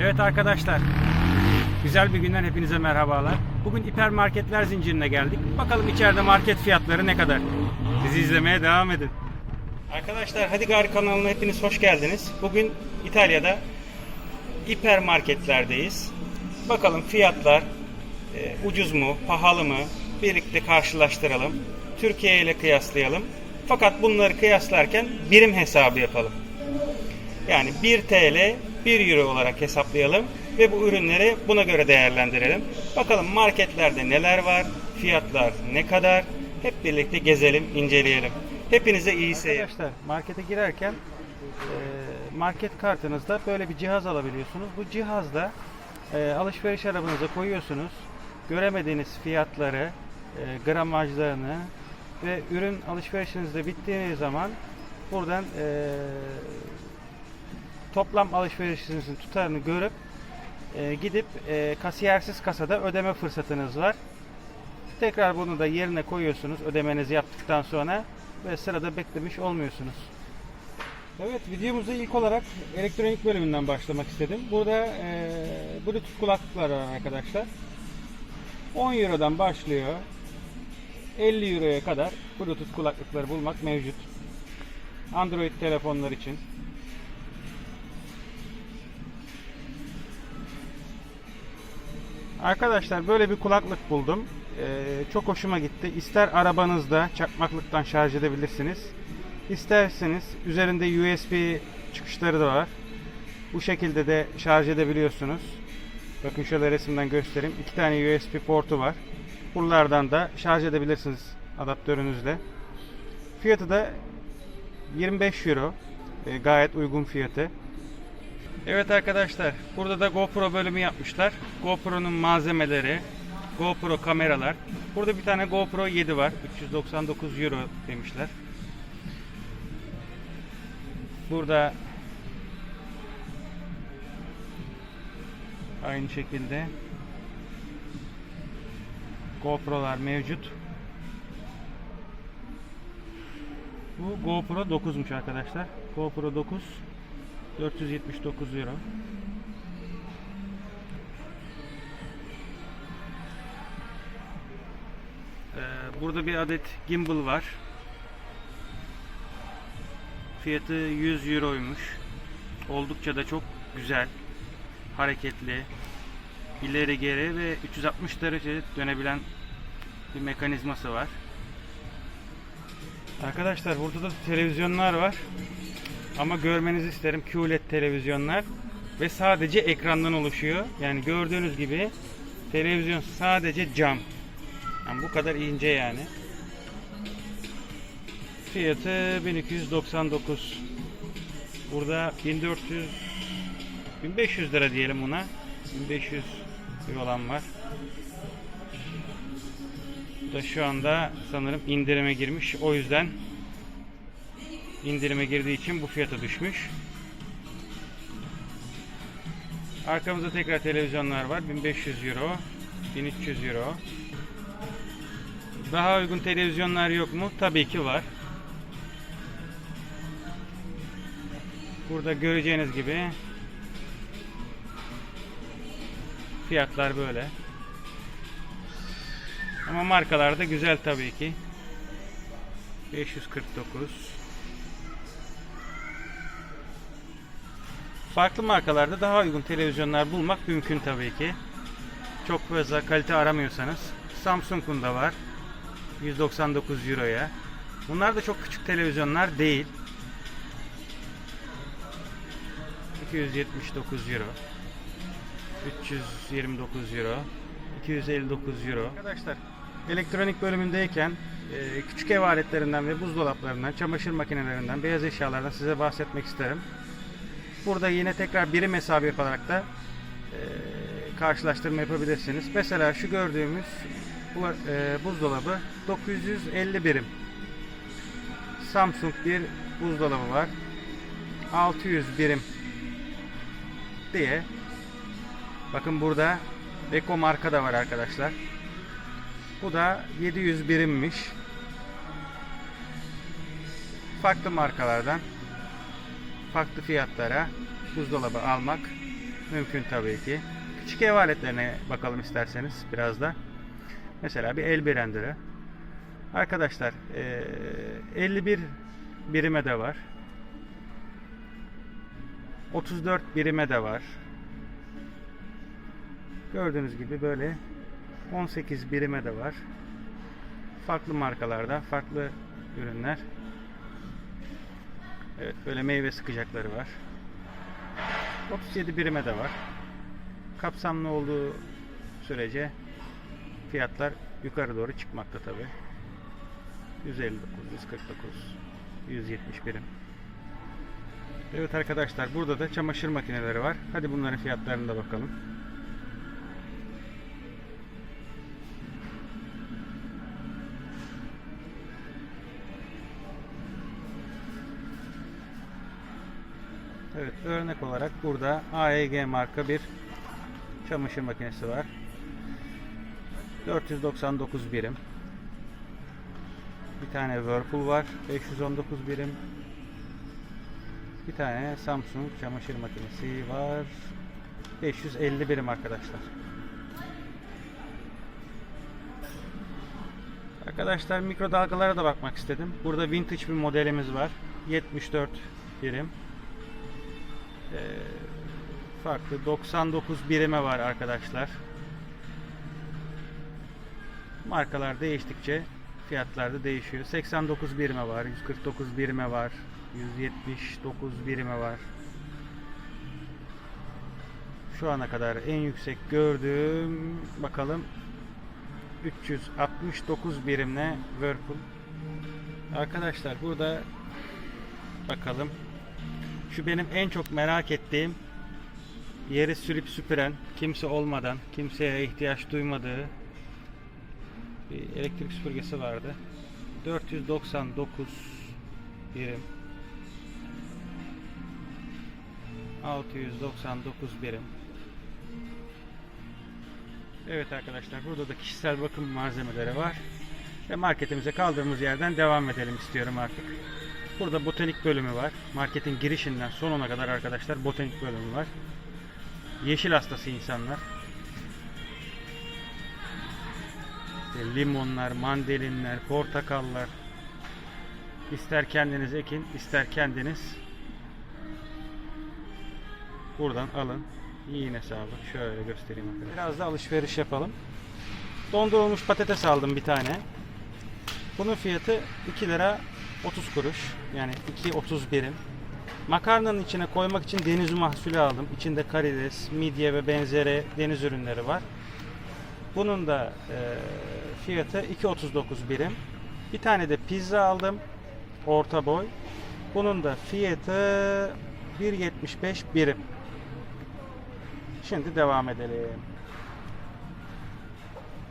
Evet arkadaşlar. Güzel bir günden hepinize merhabalar. Bugün hipermarketler zincirine geldik. Bakalım içeride market fiyatları ne kadar? Bizi izlemeye devam edin. Arkadaşlar Hadi Gari kanalına hepiniz hoş geldiniz. Bugün İtalya'da hipermarketlerdeyiz. Bakalım fiyatlar e, ucuz mu, pahalı mı? Birlikte karşılaştıralım. Türkiye ile kıyaslayalım. Fakat bunları kıyaslarken birim hesabı yapalım. Yani 1 TL 1 euro olarak hesaplayalım ve bu ürünleri buna göre değerlendirelim. Bakalım marketlerde neler var, fiyatlar ne kadar hep birlikte gezelim, inceleyelim. Hepinize iyi seyirler. Arkadaşlar markete girerken e, market kartınızda böyle bir cihaz alabiliyorsunuz. Bu cihazda e, alışveriş arabınıza koyuyorsunuz. Göremediğiniz fiyatları, e, gramajlarını ve ürün alışverişinizde bittiği zaman buradan toplam alışverişinizin tutarını görüp e, gidip e, kasiyersiz kasada ödeme fırsatınız var. Tekrar bunu da yerine koyuyorsunuz ödemenizi yaptıktan sonra ve sırada beklemiş olmuyorsunuz. Evet videomuza ilk olarak elektronik bölümünden başlamak istedim. Burada e, Bluetooth kulaklıklar var arkadaşlar. 10 Euro'dan başlıyor. 50 Euro'ya kadar Bluetooth kulaklıkları bulmak mevcut. Android telefonlar için. Arkadaşlar böyle bir kulaklık buldum. Ee, çok hoşuma gitti. İster arabanızda çakmaklıktan şarj edebilirsiniz. İsterseniz üzerinde USB çıkışları da var. Bu şekilde de şarj edebiliyorsunuz. Bakın şöyle resimden göstereyim. İki tane USB portu var. Bunlardan da şarj edebilirsiniz adaptörünüzle. Fiyatı da 25 euro. Ee, gayet uygun fiyatı. Evet arkadaşlar, burada da GoPro bölümü yapmışlar. GoPro'nun malzemeleri, GoPro kameralar. Burada bir tane GoPro 7 var. 399 euro demişler. Burada aynı şekilde GoPro'lar mevcut. Bu GoPro 9'muş arkadaşlar. GoPro 9 479 euro. Ee, burada bir adet gimbal var. Fiyatı 100 euroymuş. Oldukça da çok güzel, hareketli, ileri geri ve 360 derece dönebilen bir mekanizması var. Arkadaşlar burada da televizyonlar var. Ama görmenizi isterim QLED televizyonlar ve sadece ekrandan oluşuyor. Yani gördüğünüz gibi televizyon sadece cam. Yani bu kadar ince yani. Fiyatı 1299. Burada 1400 1500 lira diyelim buna. 1500 bir olan var. Bu da şu anda sanırım indirime girmiş. O yüzden indirime girdiği için bu fiyata düşmüş. Arkamızda tekrar televizyonlar var. 1500 euro, 1300 euro. Daha uygun televizyonlar yok mu? Tabii ki var. Burada göreceğiniz gibi fiyatlar böyle. Ama markalar da güzel tabii ki. 549 Farklı markalarda daha uygun televizyonlar bulmak mümkün tabii ki. Çok fazla kalite aramıyorsanız. Samsung'un da var. 199 Euro'ya. Bunlar da çok küçük televizyonlar değil. 279 Euro. 329 Euro. 259 Euro. Arkadaşlar elektronik bölümündeyken e, küçük ev aletlerinden ve buzdolaplarından, çamaşır makinelerinden, beyaz eşyalardan size bahsetmek isterim. Burada yine tekrar birim hesabı yaparak da e, karşılaştırma yapabilirsiniz. Mesela şu gördüğümüz bu, e, buzdolabı 950 birim. Samsung bir buzdolabı var. 600 birim diye. Bakın burada Eko marka da var arkadaşlar. Bu da 700 birimmiş. Farklı markalardan farklı fiyatlara buzdolabı almak Mümkün tabii ki. Küçük ev aletlerine bakalım isterseniz biraz da. Mesela bir el blenderı. Arkadaşlar eee, 51 birime de var. 34 birime de var. Gördüğünüz gibi böyle 18 birime de var. Farklı markalarda, farklı ürünler. Evet, böyle meyve sıkacakları var. 37 birime de var. Kapsamlı olduğu sürece fiyatlar yukarı doğru çıkmakta tabi. 159, 149, 170 birim. Evet arkadaşlar burada da çamaşır makineleri var. Hadi bunların fiyatlarına da bakalım. Evet örnek olarak burada AEG marka bir çamaşır makinesi var. 499 birim. Bir tane Whirlpool var. 519 birim. Bir tane Samsung çamaşır makinesi var. 550 birim arkadaşlar. Arkadaşlar mikrodalgalara da bakmak istedim. Burada vintage bir modelimiz var. 74 birim. Ee, farklı 99 birime var arkadaşlar. Markalar değiştikçe fiyatlar da değişiyor. 89 birime var, 149 birime var, 179 birime var. Şu ana kadar en yüksek gördüğüm bakalım 369 birimle Whirlpool. Arkadaşlar burada bakalım şu benim en çok merak ettiğim yeri sürüp süpüren kimse olmadan kimseye ihtiyaç duymadığı bir elektrik süpürgesi vardı. 499 birim 699 birim Evet arkadaşlar burada da kişisel bakım malzemeleri var. Ve marketimize kaldığımız yerden devam edelim istiyorum artık. Burada botanik bölümü var. Marketin girişinden sonuna kadar arkadaşlar botanik bölümü var. Yeşil hastası insanlar. İşte limonlar, mandalinler, portakallar. İster kendiniz ekin, ister kendiniz buradan alın. Yiyin hesabı. Şöyle göstereyim arkadaşlar. Biraz da alışveriş yapalım. Dondurulmuş patates aldım bir tane. Bunun fiyatı 2 lira 30 kuruş. Yani 2.30 birim. Makarnanın içine koymak için deniz mahsulü aldım. İçinde karides, midye ve benzeri deniz ürünleri var. Bunun da e, fiyatı 2.39 birim. Bir tane de pizza aldım. Orta boy. Bunun da fiyatı 1.75 birim. Şimdi devam edelim.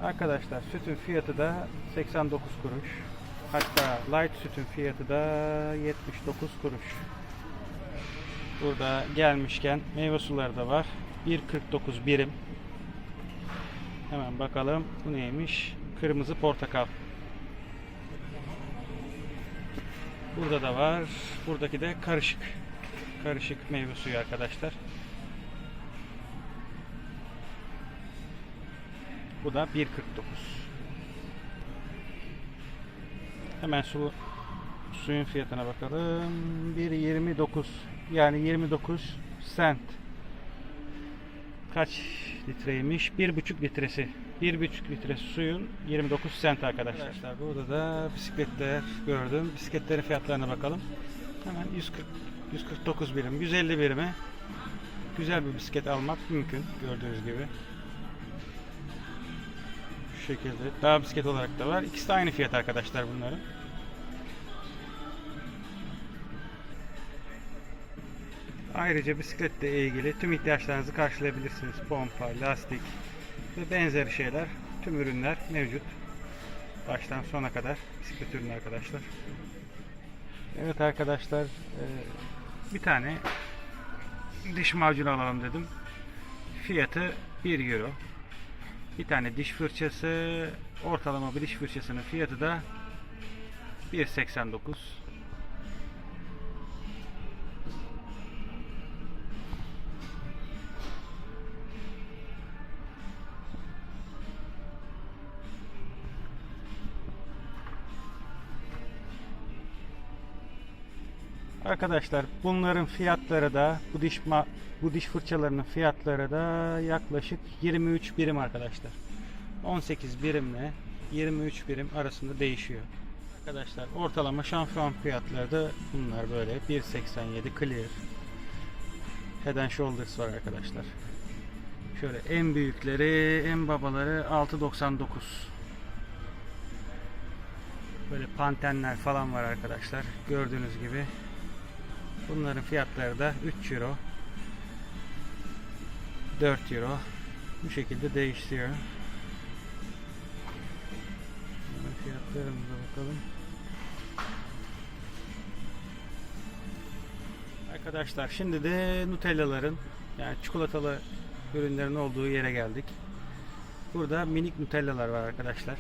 Arkadaşlar sütün fiyatı da 89 kuruş. Hatta light sütün fiyatı da 79 kuruş. Burada gelmişken meyve suları da var. 1.49 birim. Hemen bakalım bu neymiş? Kırmızı portakal. Burada da var. Buradaki de karışık. Karışık meyve suyu arkadaşlar. Bu da 1.49. Hemen su suyun fiyatına bakalım. 1.29 yani 29 cent. Kaç litreymiş? 1.5 litresi. 1.5 litre suyun 29 cent arkadaşlar. arkadaşlar. Burada da bisikletler gördüm. Bisikletlerin fiyatlarına bakalım. Hemen 140 149 birim, 150 birime güzel bir bisiklet almak mümkün gördüğünüz gibi. Şu şekilde. Daha bisiklet olarak da var. İkisi de aynı fiyat arkadaşlar bunların. Ayrıca bisikletle ilgili tüm ihtiyaçlarınızı karşılayabilirsiniz. Pompa, lastik ve benzeri şeyler, tüm ürünler mevcut. Baştan sona kadar bisiklet ürünü arkadaşlar. Evet arkadaşlar, e, bir tane diş macunu alalım dedim. Fiyatı 1 euro. Bir tane diş fırçası, ortalama bir diş fırçasının fiyatı da 1.89. Arkadaşlar bunların fiyatları da bu diş bu diş fırçalarının fiyatları da yaklaşık 23 birim arkadaşlar. 18 birimle 23 birim arasında değişiyor. Arkadaşlar ortalama şampuan fiyatları da bunlar böyle 1.87 clear. Head and Shoulders var arkadaşlar. Şöyle en büyükleri, en babaları 6.99. Böyle pantenler falan var arkadaşlar. Gördüğünüz gibi. Bunların fiyatları da 3 euro. 4 euro. Bu şekilde değişiyor. Fiyatlarımıza bakalım. Arkadaşlar şimdi de Nutella'ların yani çikolatalı ürünlerin olduğu yere geldik. Burada minik Nutella'lar var arkadaşlar.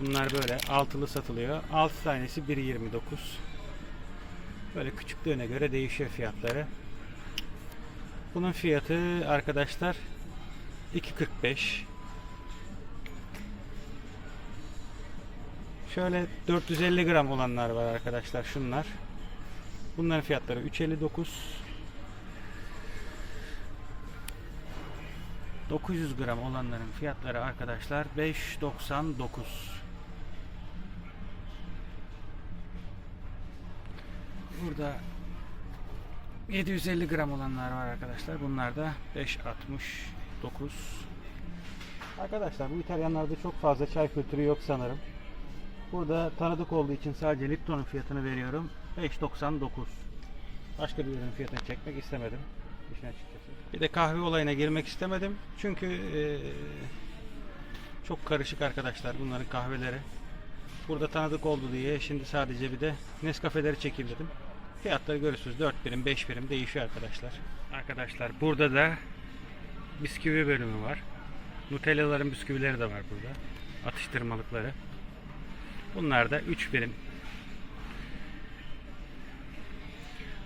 Bunlar böyle altılı satılıyor. 6 tanesi 1.29. Böyle küçüklüğüne göre değişiyor fiyatları. Bunun fiyatı arkadaşlar 2.45. Şöyle 450 gram olanlar var arkadaşlar şunlar. Bunların fiyatları 3.59. 900 gram olanların fiyatları arkadaşlar 5.99. Burada 750 gram olanlar var arkadaşlar. Bunlar da 5.69. Arkadaşlar bu İtalyanlarda çok fazla çay kültürü yok sanırım. Burada tanıdık olduğu için sadece Lipton'un fiyatını veriyorum. 5.99. Başka bir ürün fiyatını çekmek istemedim. işin açıkçası. Bir de kahve olayına girmek istemedim. Çünkü eee, çok karışık arkadaşlar bunların kahveleri. Burada tanıdık oldu diye şimdi sadece bir de Nescafe'leri çekeyim dedim. Fiyatları görürsünüz 4 birim 5 birim değişiyor arkadaşlar. Arkadaşlar burada da bisküvi bölümü var. Nutella'ların bisküvileri de var burada. Atıştırmalıkları. Bunlar da 3 birim.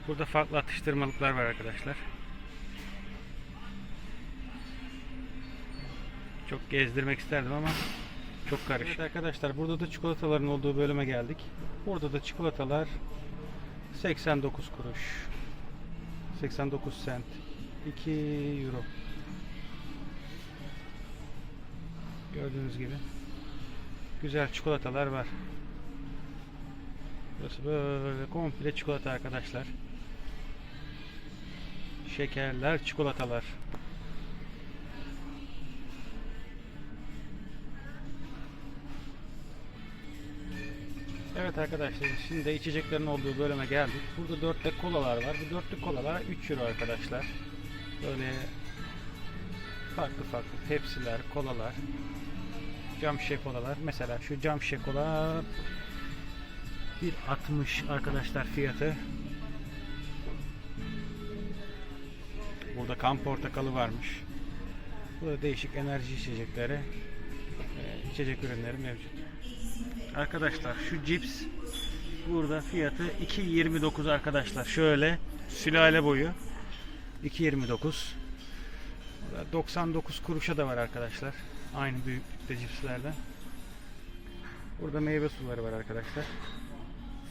Burada farklı atıştırmalıklar var arkadaşlar. Çok gezdirmek isterdim ama çok karışık. Evet arkadaşlar burada da çikolataların olduğu bölüme geldik. Burada da çikolatalar 89 kuruş. 89 cent. 2 euro. Gördüğünüz gibi. Güzel çikolatalar var. Burası böyle komple çikolata arkadaşlar. Şekerler, çikolatalar. Evet arkadaşlar şimdi de içeceklerin olduğu bölüme geldik. Burada dörtlü kolalar var. Bu dörtlü kolalar 3 euro arkadaşlar. Böyle farklı farklı tepsiler, kolalar, cam şişe kolalar. Mesela şu cam şişe kola 1.60 arkadaşlar fiyatı. Burada kan portakalı varmış. Burada değişik enerji içecekleri, e, içecek ürünleri mevcut. Arkadaşlar şu cips burada fiyatı 2.29 arkadaşlar. Şöyle sülale boyu 2.29. Burada 99 kuruşa da var arkadaşlar. Aynı büyüklükte cipslerden. Burada meyve suları var arkadaşlar.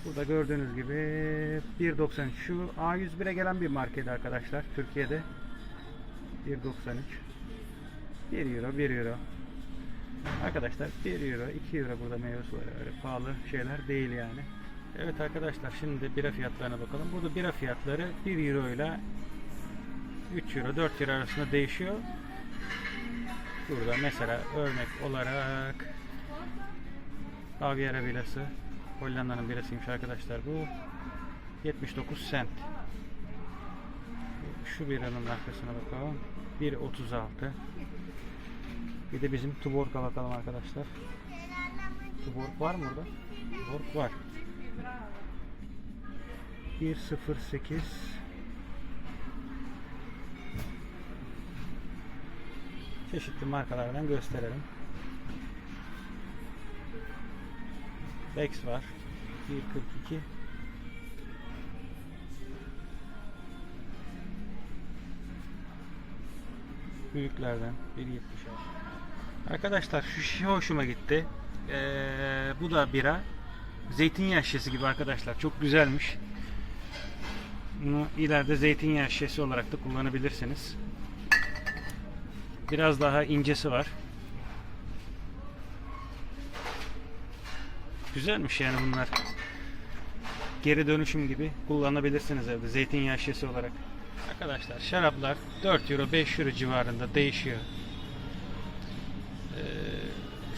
Burada gördüğünüz gibi 1.93 şu A101'e gelen bir market arkadaşlar Türkiye'de 1.93 1 euro 1 euro Arkadaşlar 1 euro 2 euro burada meyve suları öyle pahalı şeyler değil yani. Evet arkadaşlar şimdi bira fiyatlarına bakalım. Burada bira fiyatları 1 euro ile 3 euro 4 euro arasında değişiyor. Burada mesela örnek olarak Baviera birası Hollanda'nın birasıymış arkadaşlar bu 79 cent. Şu biranın markasına bakalım. 1.36 bir de bizim Tuborg'a bakalım arkadaşlar. Tuborg var mı burada? Tuborg var. 108 Çeşitli markalardan gösterelim. Bex var. 142 Büyüklerden 1.76 Arkadaşlar şu şişe hoşuma gitti. Ee, bu da bira. Zeytinyağı şişesi gibi arkadaşlar. Çok güzelmiş. Bunu ileride zeytinyağı şişesi olarak da kullanabilirsiniz. Biraz daha incesi var. Güzelmiş yani bunlar. Geri dönüşüm gibi kullanabilirsiniz evde zeytinyağı şişesi olarak. Arkadaşlar şaraplar 4 euro 5 euro civarında değişiyor.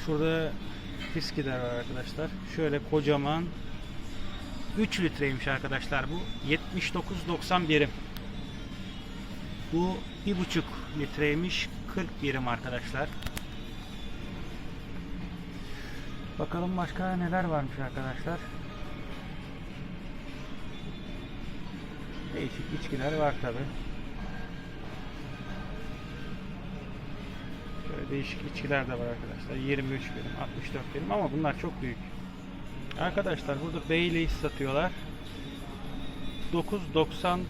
Şurada viskiler var arkadaşlar. Şöyle kocaman 3 litreymiş arkadaşlar bu. 79.90 birim. Bu 1,5 litreymiş. 40 birim arkadaşlar. Bakalım başka neler varmış arkadaşlar. Değişik içkiler var tabi. Değişik içkiler de var arkadaşlar. 23 birim, 64 birim ama bunlar çok büyük. Arkadaşlar burada Baileys satıyorlar. 9.99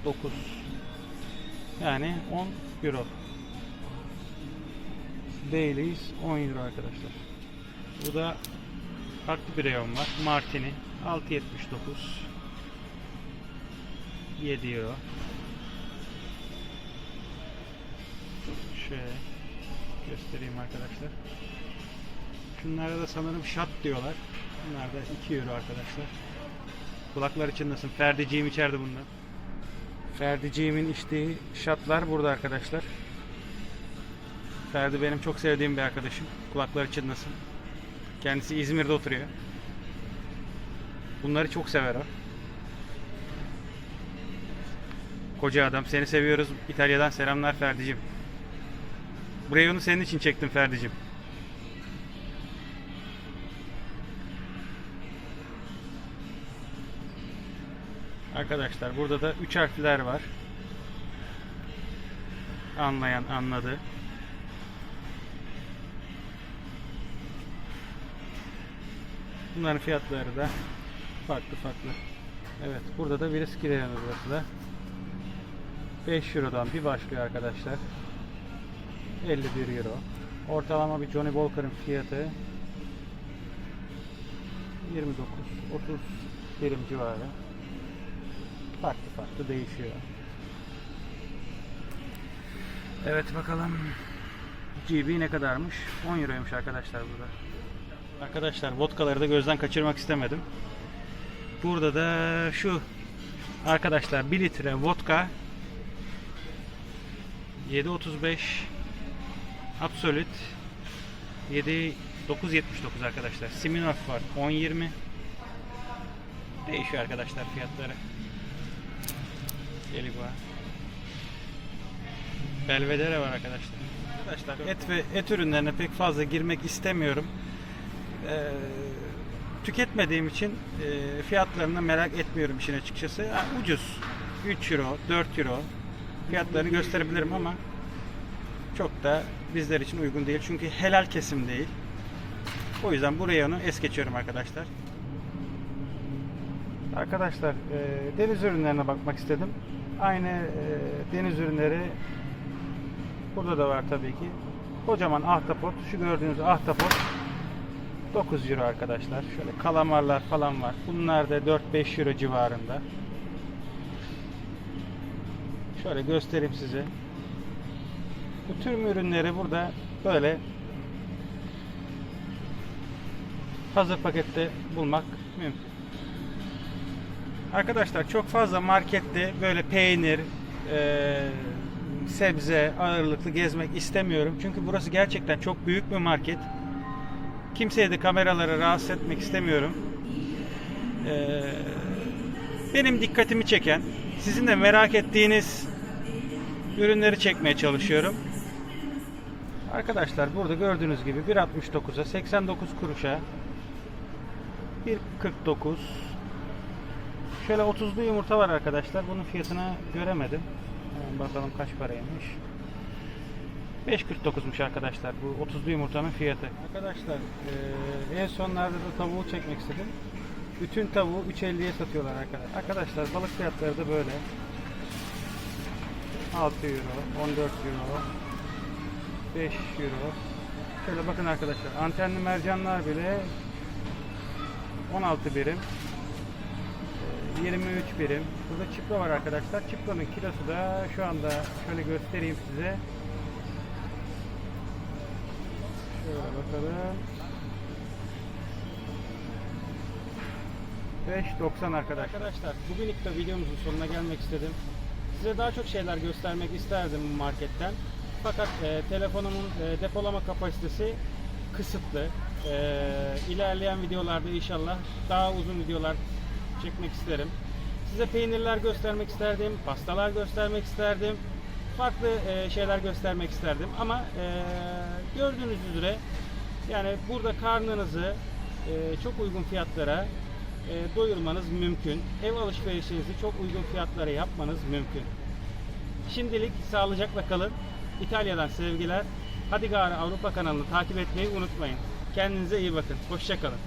yani 10 euro. Baileys 10 euro arkadaşlar. Bu da farklı bir reyon var. Martini 6.79 7 euro. Şöyle göstereyim arkadaşlar. Şunlara da sanırım şat diyorlar. Bunlar da 2 euro arkadaşlar. Kulaklar çınlasın. Ferdiciğim içeride bunlar. Ferdiciğimin içtiği şatlar burada arkadaşlar. Ferdi benim çok sevdiğim bir arkadaşım. Kulakları çınlasın. Kendisi İzmir'de oturuyor. Bunları çok sever o. Koca adam seni seviyoruz. İtalya'dan selamlar Ferdicim. Buraya onu senin için çektim Ferdicim. Arkadaşlar burada da üç harfler var. Anlayan anladı. Bunların fiyatları da farklı farklı. Evet burada da viskilerin burası da. 5 Euro'dan bir başlıyor arkadaşlar. 51 Euro. Ortalama bir Johnny Walker'ın fiyatı 29 30 birim civarı. Farklı farklı değişiyor. Evet bakalım GB ne kadarmış? 10 Euro'ymuş arkadaşlar burada. Arkadaşlar vodkaları da gözden kaçırmak istemedim. Burada da şu arkadaşlar 1 litre vodka 7.35 Absolut 7 9.79 arkadaşlar. Smirnoff var 10.20 Değişiyor arkadaşlar fiyatları. Geliba. Belvedere var arkadaşlar. Arkadaşlar et ve et ürünlerine pek fazla girmek istemiyorum. Ee, tüketmediğim için e, fiyatlarını merak etmiyorum işin açıkçası. Ha, ucuz. 3 euro, 4 euro fiyatlarını gösterebilirim ama çok da bizler için uygun değil. Çünkü helal kesim değil. O yüzden bu reyonu es geçiyorum arkadaşlar. Arkadaşlar e, deniz ürünlerine bakmak istedim. Aynı e, deniz ürünleri burada da var tabii ki. Kocaman ahtapot. Şu gördüğünüz ahtapot 9 euro arkadaşlar. Şöyle kalamarlar falan var. Bunlar da 4-5 euro civarında. Şöyle göstereyim size. Bu tür ürünleri burada böyle hazır pakette bulmak mümkün. Arkadaşlar çok fazla markette böyle peynir, e, sebze ağırlıklı gezmek istemiyorum. Çünkü burası gerçekten çok büyük bir market. Kimseye de kameraları rahatsız etmek istemiyorum. E, benim dikkatimi çeken, sizin de merak ettiğiniz ürünleri çekmeye çalışıyorum. Arkadaşlar burada gördüğünüz gibi 1.69'a 89 kuruşa 1.49 Şöyle 30'lu yumurta var arkadaşlar. Bunun fiyatını göremedim. Bakalım kaç paraymış. 5.49'muş arkadaşlar bu 30'lu yumurtanın fiyatı. Arkadaşlar eee, en sonlarda da tavuğu çekmek istedim. Bütün tavuğu 3.50'ye satıyorlar arkadaşlar. Arkadaşlar balık fiyatları da böyle. 6 euro, 14 euro, 5 euro. Şöyle bakın arkadaşlar antenli mercanlar bile 16 birim. 23 birim. Burada çipra var arkadaşlar. Çipranın kilosu da şu anda şöyle göstereyim size. Şöyle bakalım. 5.90 arkadaşlar. Arkadaşlar bugün ilk de videomuzun sonuna gelmek istedim. Size daha çok şeyler göstermek isterdim bu marketten. Fakat e, telefonumun e, depolama kapasitesi kısıtlı. E, ilerleyen videolarda inşallah daha uzun videolar çekmek isterim. Size peynirler göstermek isterdim, pastalar göstermek isterdim, farklı e, şeyler göstermek isterdim. Ama e, gördüğünüz üzere yani burada karnınızı e, çok uygun fiyatlara e, doyurmanız mümkün. Ev alışverişinizi çok uygun fiyatlara yapmanız mümkün. Şimdilik sağlıcakla kalın. İtalya'dan sevgiler. Hadi Gari Avrupa kanalını takip etmeyi unutmayın. Kendinize iyi bakın. Hoşçakalın.